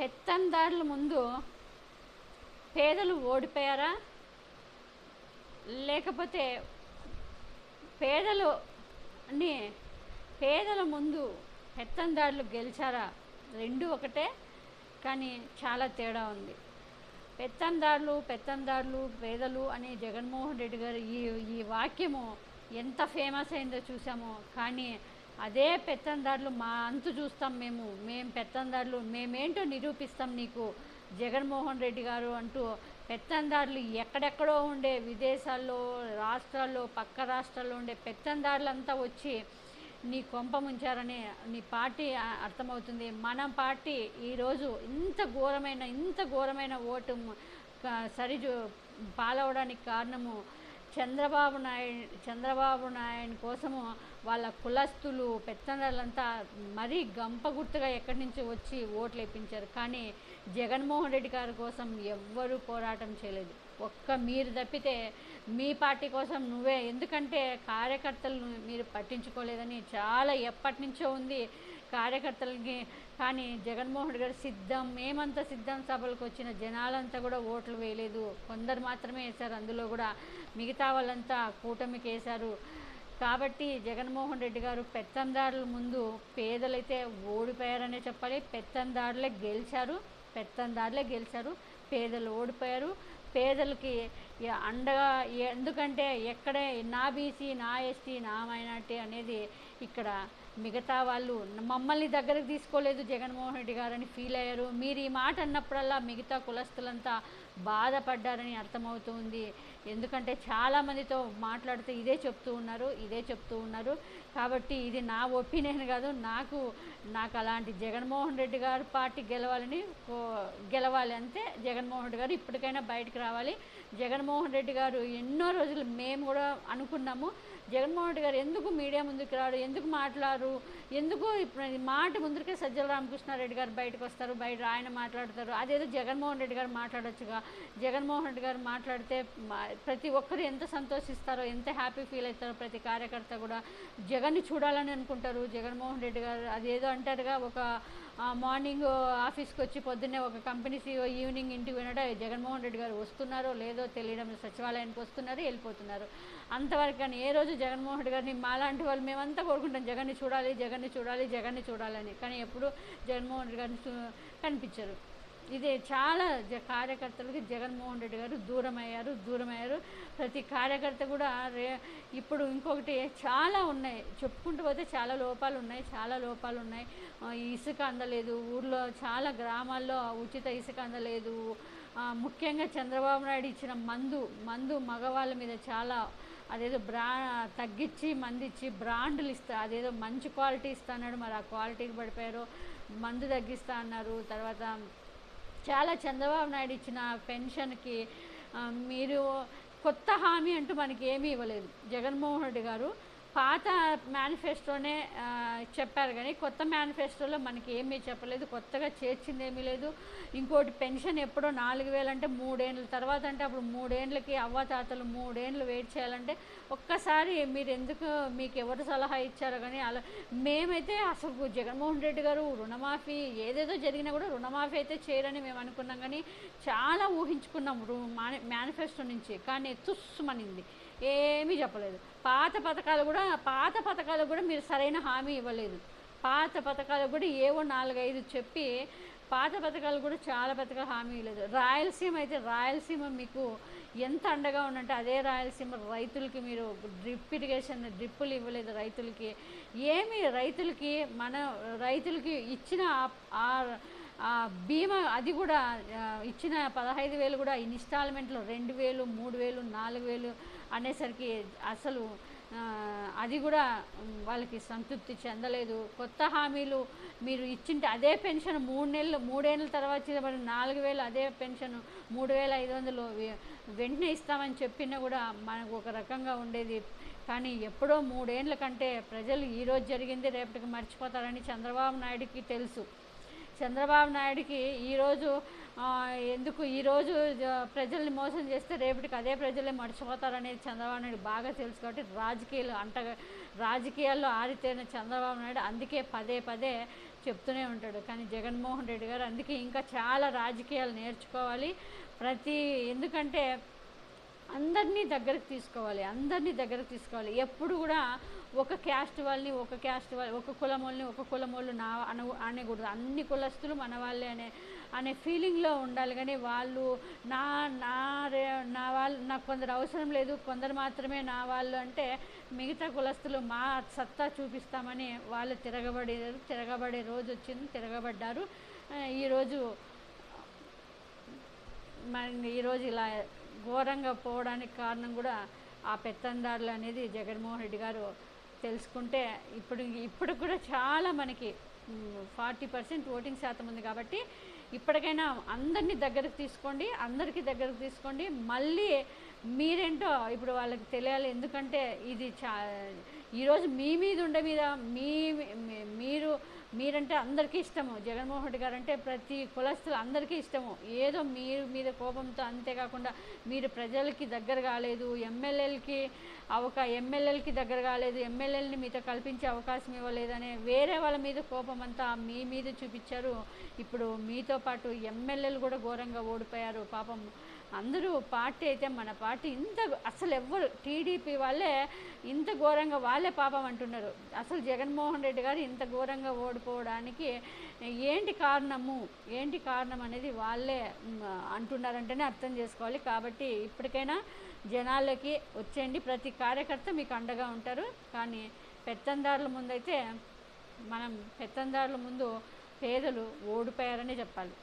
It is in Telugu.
పెత్తందారుల ముందు పేదలు ఓడిపోయారా? లేకపోతే పేదలు అని పేదల ముందు పెత్తందారులు గెలిచారా? రెండు ఒకటే కానీ చాలా తేడా ఉంది. పెత్తందారులు పెత్తందారులు పేదలు అనే జగన్మోహన్ రెడ్డి గారు ఈ ఈ వాక్యము ఎంత ఫేమస్ అయిందో చూసామో. కానీ అదే పెత్తందారులు మా అంతు చూస్తాం మేము. మేము పెత్తందారులు మేమేంటో నిరూపిస్తాం నీకు. జగన్మోహన్ రెడ్డి గారు అంటూ పెత్తందారులు ఎక్కడెక్కడో ఉండే విదేశాల్లో రాష్ట్రాల్లో పక్క రాష్ట్రాల్లో ఉండే పెత్తందారులంతా వచ్చి నీ కొంప ముంచారని నీ పార్టీ అర్థమవుతుంది. మన పార్టీ ఈరోజు ఇంత ఘోరమైన ఇంత ఘోరమైన ఓటు సరిజు పాలవడానికి కారణము చంద్రబాబు నాయుడు చంద్రబాబు నాయుడు కోసము వాళ్ళ కులస్తులు పెత్తనాలంతా మరీ గంప గుర్తుగా ఎక్కడి నుంచి వచ్చి ఓట్లు వేయించారు కానీ జగన్మోహన్ రెడ్డి గారి కోసం ఎవ్వరూ పోరాటం చేయలేదు. ఒక్క మీరు తప్పితే మీ పార్టీ కోసం నువ్వే. ఎందుకంటే కార్యకర్తలను మీరు పట్టించుకోలేదని చాలా ఎప్పటి నుంచో ఉంది. కార్యకర్తలకి కానీ జగన్మోహన్ గారు సిద్ధం మేమంతా సిద్ధం సభలకు వచ్చిన జనాలంతా కూడా ఓట్లు వేయలేదు. కొందరు మాత్రమే వేశారు. అందులో కూడా మిగతా వాళ్ళంతా కూటమికి వేశారు. కాబట్టి జగన్మోహన్ రెడ్డి గారు పెత్తందారుల ముందు పేదలైతే ఓడిపోయారనే చెప్పాలి. పెత్తందారులే గెలిచారు. పెత్తందారులే గెలిచారు. పేదలు ఓడిపోయారు. పేదలకి అండగా ఎందుకంటే ఎక్కడే నా బీసీ నా ఎస్టీ నా మైనార్టీ అనేది ఇక్కడ మిగతా వాళ్ళు మమ్మల్ని దగ్గరకు తీసుకోలేదు జగన్మోహన్ రెడ్డి గారని ఫీల్ అయ్యారు. మీరు ఈ మాట అన్నప్పుడల్లా మిగతా కులస్తులంతా బాధపడ్డారని అర్థమవుతుంది. ఎందుకంటే చాలామందితో మాట్లాడితే ఇదే చెప్తూ ఉన్నారు ఇదే చెప్తూ ఉన్నారు. కాబట్టి ఇది నా ఒపీనియన్ కాదు నాకు నాకు అలాంటి జగన్మోహన్ రెడ్డి గారు పార్టీ గెలవాలని కో- గెలవాలి అంతే జగన్మోహన్ రెడ్డి గారు ఇప్పటికైనా బయటకు రావాలి. జగన్మోహన్ రెడ్డి గారు ఎన్నో రోజులు మేము కూడా అనుకున్నాము. జగన్మోహన్ రెడ్డి గారు ఎందుకు మీడియా ముందుకు రాడు ఎందుకు మాట్లాడరు? ఎందుకు ఇప్పుడు మాట ముందుకే సజ్జల రామకృష్ణారెడ్డి గారు బయటకు వస్తారు బయట ఆయన మాట్లాడతారు. అదేదో జగన్మోహన్ రెడ్డి గారు మాట్లాడొచ్చుగా. జగన్మోహన్ రెడ్డి గారు మాట్లాడితే ప్రతి ఒక్కరు ఎంత సంతోషిస్తారో ఎంత హ్యాపీ ఫీల్ అవుతారో ప్రతి కార్యకర్త కూడా జగన్ని చూడాలని అనుకుంటారు. జగన్మోహన్ రెడ్డి గారు అదేదో అంటారుగా ఒక మార్నింగ్ ఆఫీస్కి వచ్చి పొద్దున్నే ఒక కంపెనీ సీఓ ఈవినింగ్ ఇంటికి వినడా జగన్మోహన్ రెడ్డి గారు వస్తున్నారో లేదో తెలియడం సచివాలయానికి వస్తున్నారు వెళ్ళిపోతున్నారు. అంతవరకు కానీ ఏ రోజు జగన్మోహన్ రెడ్డి గారిని మాలాంటి వాళ్ళు మేమంతా కోరుకుంటాం జగన్ని చూడాలి జగన్ని చూడాలి జగన్ని చూడాలని. కానీ ఎప్పుడు జగన్మోహన్ రెడ్డి గారిని చూ- కనిపించరు. ఇదే చాలా జ- కార్యకర్తలకు జగన్మోహన్ రెడ్డి గారు దూరమయ్యారు దూరమయ్యారు. దూరం అయ్యారు ప్రతి కార్యకర్త కూడా రే ఇప్పుడు ఇంకొకటి చాలా ఉన్నాయి. చెప్పుకుంటూ పోతే చాలా లోపాలు ఉన్నాయి చాలా లోపాలు ఉన్నాయి. ఇసుక అందలేదు ఊర్లో చాలా గ్రామాల్లో ఉచిత ఇసుక అందలేదు. ముఖ్యంగా చంద్రబాబు నాయుడు ఇచ్చిన మందు మందు మగవాళ్ళ మీద చాలా అదేదో బ్రా తగ్గించి మందిచ్చి బ్రాండ్లు ఇస్తా అదేదో మంచి క్వాలిటీ ఇస్తా అన్నాడు. మరి ఆ క్వాలిటీకి పడిపోయారు. మందు తగ్గిస్తా అన్నారు. తర్వాత చాలా చంద్రబాబు నాయుడు ఇచ్చిన పెన్షన్కి మీరు కొత్త హామీ అంటూ మనకి ఏమీ ఇవ్వలేదు. జగన్మోహన్ రెడ్డి గారు పాత మేనిఫెస్టోనే చెప్పారు కానీ కొత్త మేనిఫెస్టోలో మనకి ఏమీ చెప్పలేదు. కొత్తగా చేర్చింది ఏమీ లేదు. ఇంకోటి పెన్షన్ ఎప్పుడో నాలుగు వేలు అంటే తర్వాత అంటే అప్పుడు మూడేండ్లకి అవ్వాతాతలు మూడేండ్లు వెయిట్ చేయాలంటే ఒక్కసారి మీరు ఎందుకు మీకు ఎవరు సలహా ఇచ్చారో కానీ అలా మేమైతే అసలు జగన్మోహన్ రెడ్డి గారు రుణమాఫీ ఏదేదో జరిగినా కూడా రుణమాఫీ అయితే చేయరని మేము అనుకున్నాం కానీ చాలా ఊహించుకున్నాం రు మేనిఫెస్టో నుంచి. కానీ తుస్సుమనింది ఏమీ చెప్పలేదు. పాత పథకాలు కూడా పాత పథకాలు కూడా మీరు సరైన హామీ ఇవ్వలేదు. పాత పథకాలు కూడా ఏవో నాలుగైదు చెప్పి పాత పథకాలు కూడా చాలా పథకాలు హామీ ఇవ్వలేదు. రాయలసీమ అయితే రాయలసీమ మీకు ఎంత అండగా ఉందంటే అదే రాయలసీమ రైతులకి మీరు డ్రిప్ ఇరిగేషన్ డ్రిప్పులు ఇవ్వలేదు రైతులకి. ఏమి రైతులకి మన రైతులకి ఇచ్చిన ఆ- ఆ బీమా అది కూడా ఇచ్చిన పదహైదు వేలు కూడా ఇన్స్టాల్మెంట్లో రెండు వేలు మూడు వేలు నాలుగు వేలు అనేసరికి అసలు అది కూడా వాళ్ళకి సంతృప్తి చెందలేదు. కొత్త హామీలు మీరు ఇచ్చింటే అదే పెన్షన్ మూడు నెలలు మూడేళ్ళ తర్వాత ఇచ్చిన మరి నాలుగు వేలు అదే పెన్షన్ మూడు వేల ఐదు వందలు వెంటనే ఇస్తామని చెప్పినా కూడా మనకు ఒక రకంగా ఉండేది. కానీ ఎప్పుడో మూడేండ్ల కంటే ప్రజలు ఈరోజు జరిగింది రేపటికి మర్చిపోతారని చంద్రబాబు నాయుడికి తెలుసు. చంద్రబాబు నాయుడికి ఈరోజు ఎందుకు ఈరోజు ప్రజల్ని మోసం చేస్తే రేపటికి అదే ప్రజలే మర్చిపోతారనేది చంద్రబాబు నాయుడు బాగా తెలుసు కాబట్టి రాజకీయాలు అంట రాజకీయాల్లో ఆరితేన చంద్రబాబు నాయుడు అందుకే పదే పదే చెప్తూనే ఉంటాడు. కానీ జగన్మోహన్ రెడ్డి గారు అందుకే ఇంకా చాలా రాజకీయాలు నేర్చుకోవాలి. ప్రతి ఎందుకంటే అందరినీ దగ్గరకు తీసుకోవాలి అందరినీ దగ్గరకు తీసుకోవాలి. ఎప్పుడు కూడా ఒక క్యాస్ట్ వాళ్ళని ఒక క్యాస్ట్ వాళ్ళ ఒక కులం వాళ్ళని ఒక కులం వాళ్ళు నా అన అనకూడదు. అన్ని కులస్తులు మన వాళ్ళే అనే అనే ఫీలింగ్లో ఉండాలి. కానీ వాళ్ళు నా నా రే నా వాళ్ళు నాకు కొందరు అవసరం లేదు కొందరు మాత్రమే నా వాళ్ళు అంటే మిగతా కులస్తులు మా సత్తా చూపిస్తామని వాళ్ళు తిరగబడే తిరగబడే రోజు వచ్చింది తిరగబడ్డారు. ఈరోజు మరి ఈరోజు ఇలా ఘోరంగా పోవడానికి కారణం కూడా ఆ పెత్తందారులు అనేది జగన్మోహన్ రెడ్డి గారు తెలుసుకుంటే ఇప్పుడు ఇప్పుడు కూడా చాలా మనకి ఫార్టీ పర్సెంట్ ఓటింగ్ శాతం ఉంది కాబట్టి ఇప్పటికైనా అందరినీ దగ్గరకు తీసుకోండి అందరికీ దగ్గరకు తీసుకోండి. మళ్ళీ మీరేంటో ఇప్పుడు వాళ్ళకి తెలియాలి. ఎందుకంటే ఇది చా ఈరోజు మీ మీద ఉండే మీద మీ మీరంటే అందరికీ ఇష్టము. జగన్మోహన్ రెడ్డి గారు అంటే ప్రతి కులస్తులు అందరికీ ఇష్టము. ఏదో మీరు మీద కోపంతో అంతేకాకుండా మీరు ప్రజలకి దగ్గర కాలేదు ఎమ్మెల్యేలకి అవక ఎమ్మెల్యేలకి దగ్గర కాలేదు ఎమ్మెల్యేలని మీతో కల్పించే అవకాశం ఇవ్వలేదనే వేరే వాళ్ళ మీద కోపం అంతా మీ మీద చూపించారు. ఇప్పుడు మీతో పాటు ఎమ్మెల్యేలు కూడా ఘోరంగా ఓడిపోయారు. పాపం అందరూ పార్టీ అయితే మన పార్టీ ఇంత అసలు ఎవ్వరు టీడీపీ వాళ్ళే ఇంత ఘోరంగా వాళ్ళే పాపం అంటున్నారు. అసలు జగన్మోహన్ రెడ్డి గారు ఇంత ఘోరంగా ఓడిపోవడానికి ఏంటి కారణము? ఏంటి కారణం అనేది వాళ్ళే అంటున్నారంటేనే అర్థం చేసుకోవాలి. కాబట్టి ఇప్పటికైనా జనాలకి వచ్చేయండి. ప్రతి కార్యకర్త మీకు అండగా ఉంటారు. కానీ పెత్తందారుల ముందైతే మనం పెత్తందారుల ముందు పేదలు ఓడిపోయారని చెప్పాలి.